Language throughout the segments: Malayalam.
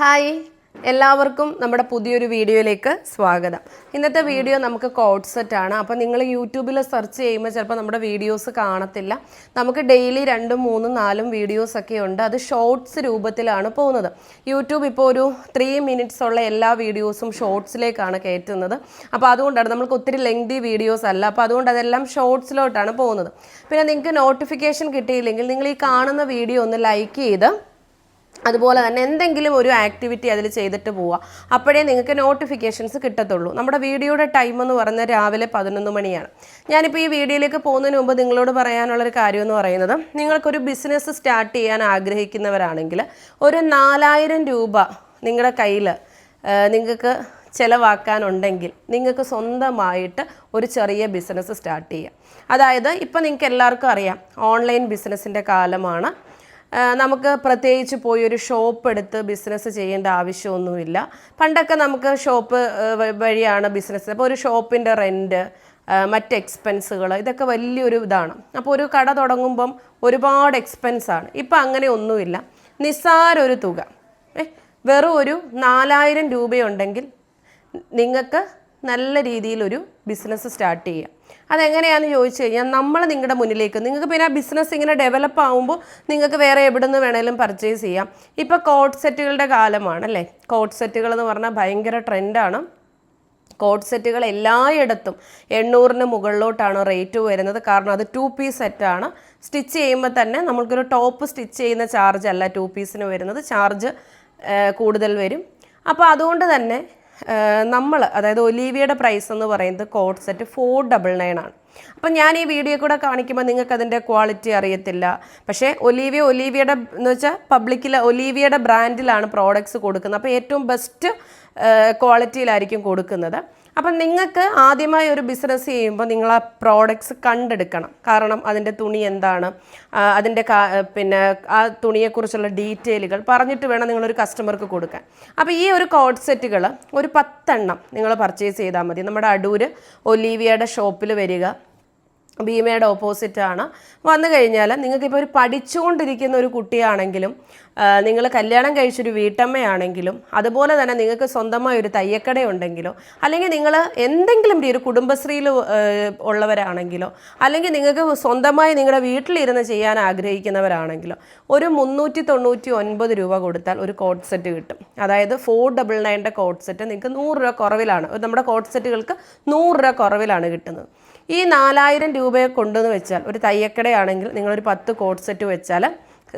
ഹായ്. എല്ലാവർക്കും നമ്മുടെ പുതിയൊരു വീഡിയോയിലേക്ക് സ്വാഗതം. ഇന്നത്തെ വീഡിയോ നമുക്ക് കോഡ് സെറ്റ് ആണ്. അപ്പോൾ നിങ്ങൾ യൂട്യൂബിൽ സെർച്ച് ചെയ്യുമ്പോൾ ചിലപ്പോൾ നമ്മുടെ വീഡിയോസ് കാണത്തില്ല. നമുക്ക് ഡെയിലി രണ്ടും മൂന്നും നാലും വീഡിയോസ് ഒക്കെ ഉണ്ട്. അത് ഷോർട്സ് രൂപത്തിലാണ് പോകുന്നത്. യൂട്യൂബ് ഇപ്പോൾ ഒരു ത്രീ മിനിറ്റ്സ് ഉള്ള എല്ലാ വീഡിയോസും ഷോർട്സിലേക്കാണ് കയറ്റുന്നത്. അപ്പോൾ അതുകൊണ്ടാണ് നമുക്ക് ഒത്തിരി ലെങ്തി വീഡിയോസ് അല്ല. അപ്പോൾ അതുകൊണ്ട് അതെല്ലാം ഷോർട്സിലോട്ടാണ് പോകുന്നത്. പിന്നെ നിങ്ങൾക്ക് നോട്ടിഫിക്കേഷൻ കിട്ടിയില്ലെങ്കിൽ നിങ്ങൾ ഈ കാണുന്ന വീഡിയോ ഒന്ന് ലൈക്ക് ചെയ്ത് അതുപോലെ തന്നെ എന്തെങ്കിലും ഒരു ആക്ടിവിറ്റി അതിൽ ചെയ്തിട്ട് പോവുക. അപ്പോഴേ നിങ്ങൾക്ക് നോട്ടിഫിക്കേഷൻസ് കിട്ടത്തുള്ളൂ. നമ്മുടെ വീഡിയോയുടെ ടൈം എന്ന് പറയുന്നത് രാവിലെ പതിനൊന്ന് മണിയാണ്. ഞാനിപ്പോൾ ഈ വീഡിയോയിലേക്ക് പോകുന്നതിന് മുമ്പ് നിങ്ങളോട് പറയാനുള്ളൊരു കാര്യം എന്ന് പറയുന്നത് നിങ്ങൾക്കൊരു ബിസിനസ് സ്റ്റാർട്ട് ചെയ്യാൻ ആഗ്രഹിക്കുന്നവരാണെങ്കിൽ ഒരു നാലായിരം രൂപ നിങ്ങളുടെ കയ്യിൽ നിങ്ങൾക്ക് ചിലവാക്കാനുണ്ടെങ്കിൽ നിങ്ങൾക്ക് സ്വന്തമായിട്ട് ഒരു ചെറിയ ബിസിനസ് സ്റ്റാർട്ട് ചെയ്യാം. അതായത് ഇപ്പം നിങ്ങൾക്ക് എല്ലാവർക്കും അറിയാം ഓൺലൈൻ ബിസിനസ്സിന്റെ കാലമാണ്. നമുക്ക് പ്രത്യേകിച്ച് പോയി ഒരു ഷോപ്പ് എടുത്ത് ബിസിനസ് ചെയ്യേണ്ട ആവശ്യമൊന്നുമില്ല. പണ്ടൊക്കെ നമുക്ക് ഷോപ്പ് വഴിയാണ് ബിസിനസ് അപ്പോൾ ഒരു ഷോപ്പിന്റെ റെന്റ് മറ്റ് എക്സ്പെൻസുകൾ ഇതൊക്കെ വലിയൊരു ഇതാണ്. അപ്പോൾ ഒരു കട തുടങ്ങുമ്പം ഒരുപാട് എക്സ്പെൻസാണ് ഇപ്പം അങ്ങനെ ഒന്നുമില്ല. നിസ്സാരൊരു തുക. വെറും ഒരു നാലായിരം രൂപയുണ്ടെങ്കിൽ നിങ്ങൾക്ക് നല്ല രീതിയിലൊരു ബിസിനസ് സ്റ്റാർട്ട് ചെയ്യാം. അതെങ്ങനെയാണെന്ന് ചോദിച്ചു കഴിഞ്ഞാൽ നമ്മൾ നിങ്ങളുടെ മുന്നിലേക്ക് നിങ്ങൾക്ക് പിന്നെ ആ ബിസിനസ് ഇങ്ങനെ ഡെവലപ്പ് ആകുമ്പോൾ നിങ്ങൾക്ക് വേറെ എവിടെ നിന്ന് വേണേലും പർച്ചേസ് ചെയ്യാം. ഇപ്പോൾ കോട്ട് സെറ്റുകളുടെ കാലമാണ് അല്ലേ? കോട്ട് സെറ്റുകൾ എന്ന് പറഞ്ഞാൽ ഭയങ്കര ട്രെൻഡാണ് കോട്ട് സെറ്റുകൾ എല്ലായിടത്തും എണ്ണൂറിന് മുകളിലോട്ടാണ് റേറ്റ് വരുന്നത്. കാരണം അത് ടു പീസ് സെറ്റാണ് സ്റ്റിച്ച് ചെയ്യുമ്പോൾ തന്നെ നമ്മൾക്കൊരു ടോപ്പ് സ്റ്റിച്ച് ചെയ്യുന്ന ചാർജ് അല്ല ടു പീസിന് വരുന്നത്. ചാർജ് കൂടുതൽ വരും. അപ്പോൾ അതുകൊണ്ട് തന്നെ നമ്മൾ അതായത് ഒലീവിയയുടെ പ്രൈസ് എന്ന് പറയുന്നത് code set four double nine ആണ്. അപ്പം ഞാൻ ഈ വീഡിയോ കൂടെ കാണിക്കുമ്പോൾ നിങ്ങൾക്ക് അതിന്റെ ക്വാളിറ്റി അറിയത്തില്ല. പക്ഷേ ഒലീവിയ ഒലീവിയയുടെ എന്ന് വെച്ചാൽ പബ്ലിക്കിൽ ഒലീവിയയുടെ ബ്രാൻഡിലാണ് പ്രോഡക്ട്സ് കൊടുക്കുന്നത്. അപ്പോൾ ഏറ്റവും ബെസ്റ്റ് ക്വാളിറ്റിയിലായിരിക്കും കൊടുക്കുന്നത്. അപ്പം നിങ്ങൾക്ക് ആദ്യമായി ഒരു ബിസിനസ് ചെയ്യുമ്പോൾ നിങ്ങൾ ആ പ്രോഡക്ട്സ് കണ്ടെടുക്കണം. കാരണം അതിന്റെ തുണി എന്താണ്? അതിന്റെ പിന്നെ ആ തുണിയെക്കുറിച്ചുള്ള ഡീറ്റെയിലുകൾ പറഞ്ഞിട്ട് വേണം നിങ്ങളൊരു കസ്റ്റമർക്ക് കൊടുക്കാൻ. അപ്പോൾ ഈ ഒരു കോഡ് സെറ്റുകൾ ഒരു പത്തെണ്ണം നിങ്ങൾ പർച്ചേസ് ചെയ്താൽ മതി. നമ്മുടെ അടൂർ ഒലീവിയയുടെ ഷോപ്പിൽ വരിക. ഭീമയുടെ ഓപ്പോസിറ്റാണ് വന്നു കഴിഞ്ഞാൽ നിങ്ങൾക്കിപ്പോൾ ഒരു പഠിച്ചുകൊണ്ടിരിക്കുന്ന ഒരു കുട്ടിയാണെങ്കിലും നിങ്ങൾ കല്യാണം കഴിച്ചൊരു വീട്ടമ്മയാണെങ്കിലും അതുപോലെ തന്നെ നിങ്ങൾക്ക് സ്വന്തമായ ഒരു തയ്യക്കട ഉണ്ടെങ്കിലോ അല്ലെങ്കിൽ നിങ്ങൾ എന്തെങ്കിലും ഒരു കുടുംബശ്രീയിൽ ഉള്ളവരാണെങ്കിലോ അല്ലെങ്കിൽ നിങ്ങൾക്ക് സ്വന്തമായി നിങ്ങളുടെ വീട്ടിലിരുന്ന് ചെയ്യാൻ ആഗ്രഹിക്കുന്നവരാണെങ്കിലോ ഒരു മുന്നൂറ്റി തൊണ്ണൂറ്റി ഒൻപത് രൂപ കൊടുത്താൽ ഒരു കോട്ട് സെറ്റ് കിട്ടും. അതായത് ഫോർ ഡബിൾ നയന്റെ കോട്ട് സെറ്റ് നിങ്ങൾക്ക് നൂറ് രൂപ കുറവിലാണ്. നമ്മുടെ കോട്ട് സെറ്റുകൾക്ക് നൂറ് രൂപ കുറവിലാണ് കിട്ടുന്നത്. ഈ നാലായിരം രൂപയെ കൊണ്ടുവന്ന് വെച്ചാൽ ഒരു തയ്യക്കടയാണെങ്കിൽ നിങ്ങളൊരു പത്ത് കോട്ട് സെറ്റ് വെച്ചാൽ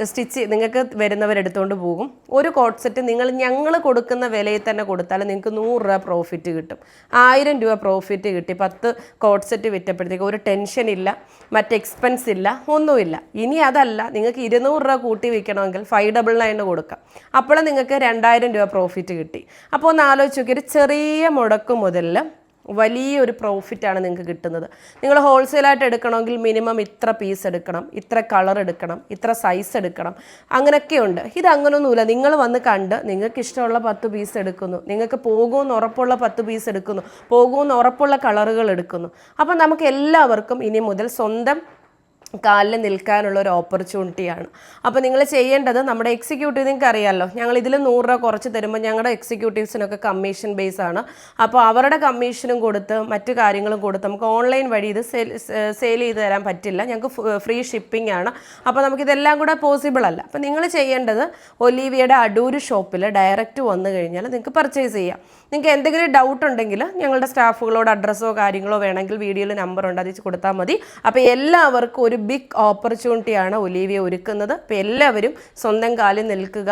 സ്റ്റിച്ച് നിങ്ങൾക്ക് വരുന്നവരെടുത്തുകൊണ്ട് പോകും. ഒരു കോട്ട് സെറ്റ് നിങ്ങൾ ഞങ്ങൾ കൊടുക്കുന്ന വിലയിൽ തന്നെ കൊടുത്താൽ നിങ്ങൾക്ക് നൂറ് രൂപ പ്രോഫിറ്റ് കിട്ടും. ആയിരം രൂപ പ്രോഫിറ്റ് കിട്ടി പത്ത് കോട്ട് സെറ്റ് വിറ്റപ്പോഴത്തേക്ക് ഒരു ടെൻഷൻ ഇല്ല മറ്റ് എക്സ്പെൻസ് ഇല്ല ഒന്നുമില്ല. ഇനി അതല്ല നിങ്ങൾക്ക് ഇരുന്നൂറ് രൂപ കൂട്ടി വിൽക്കണമെങ്കിൽ ഫൈവ് ഡബിൾ നയൻ കൊടുക്കാം. അപ്പോൾ നിങ്ങൾക്ക് രണ്ടായിരം രൂപ പ്രോഫിറ്റ് കിട്ടി. അപ്പോൾ ഒന്ന് ആലോചിച്ച് നോക്കി ഒരു ചെറിയ മുടക്ക് മുതലിൽ വലിയൊരു പ്രോഫിറ്റാണ് നിങ്ങൾക്ക് കിട്ടുന്നത്. നിങ്ങൾ ഹോൾസെയിലായിട്ട് എടുക്കണമെങ്കിൽ മിനിമം ഇത്ര പീസ് എടുക്കണം ഇത്ര കളർ എടുക്കണം ഇത്ര സൈസ് എടുക്കണം. അങ്ങനെയൊക്കെയുണ്ട്. ഇത് അങ്ങനൊന്നുമില്ല. നിങ്ങൾ വന്ന് കണ്ട് നിങ്ങൾക്ക് ഇഷ്ടമുള്ള പത്ത് പീസ് എടുക്കുന്നു. നിങ്ങൾക്ക് പോകുമെന്ന് ഉറപ്പുള്ള പത്ത് പീസ് എടുക്കുന്നു. പോകുമെന്ന് ഉറപ്പുള്ള കളറുകൾ എടുക്കുന്നു. അപ്പം നമുക്ക് എല്ലാവർക്കും ഇനി മുതൽ സ്വന്തം കാലിൽ നിൽക്കാനുള്ള ഒരു ഓപ്പർച്യൂണിറ്റിയാണ് അപ്പോൾ നിങ്ങൾ ചെയ്യേണ്ടത് നമ്മുടെ എക്സിക്യൂട്ടീവ് നിങ്ങൾക്ക് അറിയാമല്ലോ ഞങ്ങൾ ഇതിൽ നൂറ് രൂപ കുറച്ച് തരുമ്പോൾ ഞങ്ങളുടെ എക്സിക്യൂട്ടീവ്സിനൊക്കെ കമ്മീഷൻ ബേസ് ആണ്. അപ്പോൾ അവരുടെ കമ്മീഷനും കൊടുത്ത് മറ്റു കാര്യങ്ങളും കൊടുത്ത് നമുക്ക് ഓൺലൈൻ വഴി ഇത് സെയിൽ സെയിൽ ചെയ്ത് തരാൻ പറ്റില്ല. ഞങ്ങൾക്ക് ഫ്രീ ഷിപ്പിംഗ് ആണ്. അപ്പോൾ നമുക്കിതെല്ലാം കൂടെ പോസിബിൾ അല്ല. അപ്പോൾ നിങ്ങൾ ചെയ്യേണ്ടത് ഒലീവിയയുടെ അടൂര് ഷോപ്പിൽ ഡയറക്റ്റ് വന്നു കഴിഞ്ഞാൽ നിങ്ങൾക്ക് പർച്ചേസ് ചെയ്യാം. നിങ്ങൾക്ക് എന്തെങ്കിലും ഡൗട്ട് ഉണ്ടെങ്കിൽ ഞങ്ങളുടെ സ്റ്റാഫുകളോട് അഡ്രസ്സോ കാര്യങ്ങളോ വേണമെങ്കിൽ വീഡിയോയിൽ നമ്പർ അതിൽ കൊടുത്താൽ മതി. അപ്പോൾ എല്ലാവർക്കും ഒരു ബിഗ് ഓപ്പർച്യൂണിറ്റിയാണ് ഒലീവിയ ഒരുക്കുന്നത്. അപ്പോൾ എല്ലാവരും സ്വന്തം കാലിൽ നിൽക്കുക.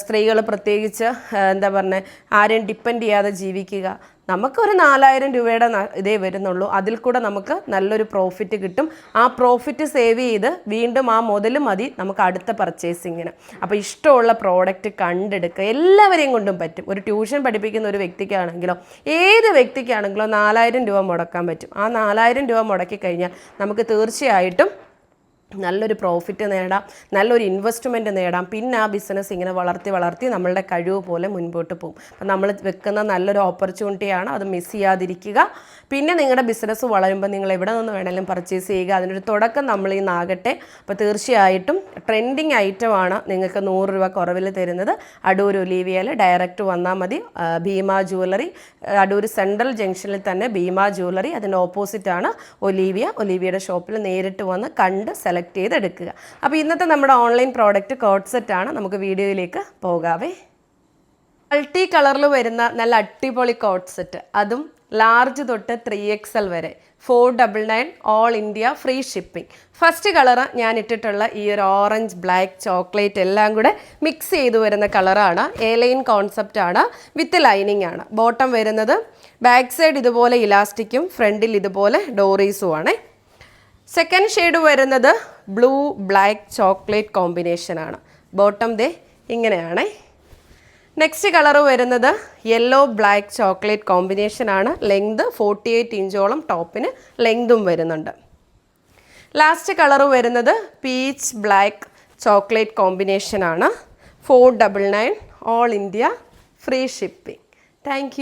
സ്ത്രീകൾ പ്രത്യേകിച്ച് എന്താ പറഞ്ഞത് ആരെയും ഡിപ്പെൻഡ് ചെയ്യാതെ ജീവിക്കുക. നമുക്കൊരു നാലായിരം രൂപയുടെ ഇതേ വരുന്നുള്ളൂ. അതിൽ കൂടെ നമുക്ക് നല്ലൊരു പ്രോഫിറ്റ് കിട്ടും. ആ പ്രോഫിറ്റ് സേവ് ചെയ്ത് വീണ്ടും ആ മുതൽ മതി നമുക്ക് അടുത്ത പർച്ചേസിങ്ങിന് അപ്പോൾ ഇഷ്ടമുള്ള പ്രോഡക്റ്റ് കണ്ടെടുക്കുക. എല്ലാവരെയും കൊണ്ടും പറ്റും. ഒരു ട്യൂഷൻ പഠിപ്പിക്കുന്ന ഒരു വ്യക്തിക്കാണെങ്കിലോ ഏത് വ്യക്തിക്കാണെങ്കിലോ നാലായിരം രൂപ മുടക്കാൻ പറ്റും. ആ നാലായിരം രൂപ മുടക്കി കഴിഞ്ഞാൽ നമുക്ക് തീർച്ചയായിട്ടും നല്ലൊരു പ്രോഫിറ്റ് നേടാം നല്ലൊരു ഇൻവെസ്റ്റ്മെന്റ് നേടാം. പിന്നെ ആ ബിസിനസ് ഇങ്ങനെ വളർത്തി വളർത്തി നമ്മളുടെ കഴിവ് പോലെ മുൻപോട്ട് പോകും. അപ്പം നമ്മൾ വെക്കുന്ന നല്ലൊരു ഓപ്പർച്യൂണിറ്റിയാണ് അത് മിസ് ചെയ്യാതിരിക്കുക. പിന്നെ നിങ്ങളുടെ ബിസിനസ് വളരുമ്പോൾ നിങ്ങൾ എവിടെ നിന്ന് വേണമെങ്കിലും പർച്ചേസ് ചെയ്യുക. അതിനൊരു തുടക്കം നമ്മൾ ഈ നാകട്ടെ. അപ്പോൾ തീർച്ചയായിട്ടും ട്രെൻഡിങ് ഐറ്റമാണ് നിങ്ങൾക്ക് നൂറ് രൂപ കുറവിൽ തരുന്നത്. അടൂർ ഒലീവിയയിൽ ഡയറക്റ്റ് വന്നാൽ മതി. ഭീമ ജുവല്ലറി. അടൂർ സെൻട്രൽ ജംഗ്ഷനിൽ തന്നെ ഭീമ ജുവല്ലറി. അതിന്റെ ഓപ്പോസിറ്റാണ് ഒലീവിയ. ഒലീവിയയുടെ ഷോപ്പിൽ നേരിട്ട് വന്ന് കണ്ട് സെലക്ട് ചെയ്ത് എടുക്കുക അപ്പോൾ ഇന്നത്തെ നമ്മുടെ ഓൺലൈൻ പ്രോഡക്റ്റ് കോഡ് സെറ്റ് ആണ്. നമുക്ക് വീഡിയോയിലേക്ക് പോകാവേ. മൾട്ടി കളറിൽ വരുന്ന നല്ല അടിപൊളി കോട്ട് സെറ്റ് അതും ലാർജ് തൊട്ട് ത്രീ എക്സ് എൽ വരെ. Four double nine all India free shipping first colour ഞാൻ ഇട്ടിട്ടുള്ള ഈ ഒരു ഓറഞ്ച് ബ്ലാക്ക് ചോക്ലേറ്റ് എല്ലാം കൂടെ മിക്സ് ചെയ്ത് വരുന്ന കളറാണ് എ ലൈൻ ആണ്. വിത്ത് ലൈനിങ് ആണ്. ബോട്ടം വരുന്നത് ബാക്ക് സൈഡ് ഇതുപോലെ ഇലാസ്റ്റിക്കും ഫ്രണ്ടിൽ ഇതുപോലെ ഡോറീസും ആണ്. സെക്കൻഡ് ഷെയ്ഡ് വരുന്നത് ബ്ലൂ ബ്ലാക്ക് ചോക്ലേറ്റ് കോമ്പിനേഷനാണ് ബോട്ടം ദേ ഇങ്ങനെയാണേ. നെക്സ്റ്റ് കളർ വരുന്നത് യെല്ലോ ബ്ലാക്ക് ചോക്ലേറ്റ് കോമ്പിനേഷനാണ് ലെങ്ത് ഫോർട്ടി എയ്റ്റ് ഇഞ്ചോളം ടോപ്പിന് ലെങ്തും വരുന്നുണ്ട്. ലാസ്റ്റ് കളർ വരുന്നത് പീച്ച് ബ്ലാക്ക് ചോക്ലേറ്റ് കോമ്പിനേഷനാണ് four double nine all India free shipping thank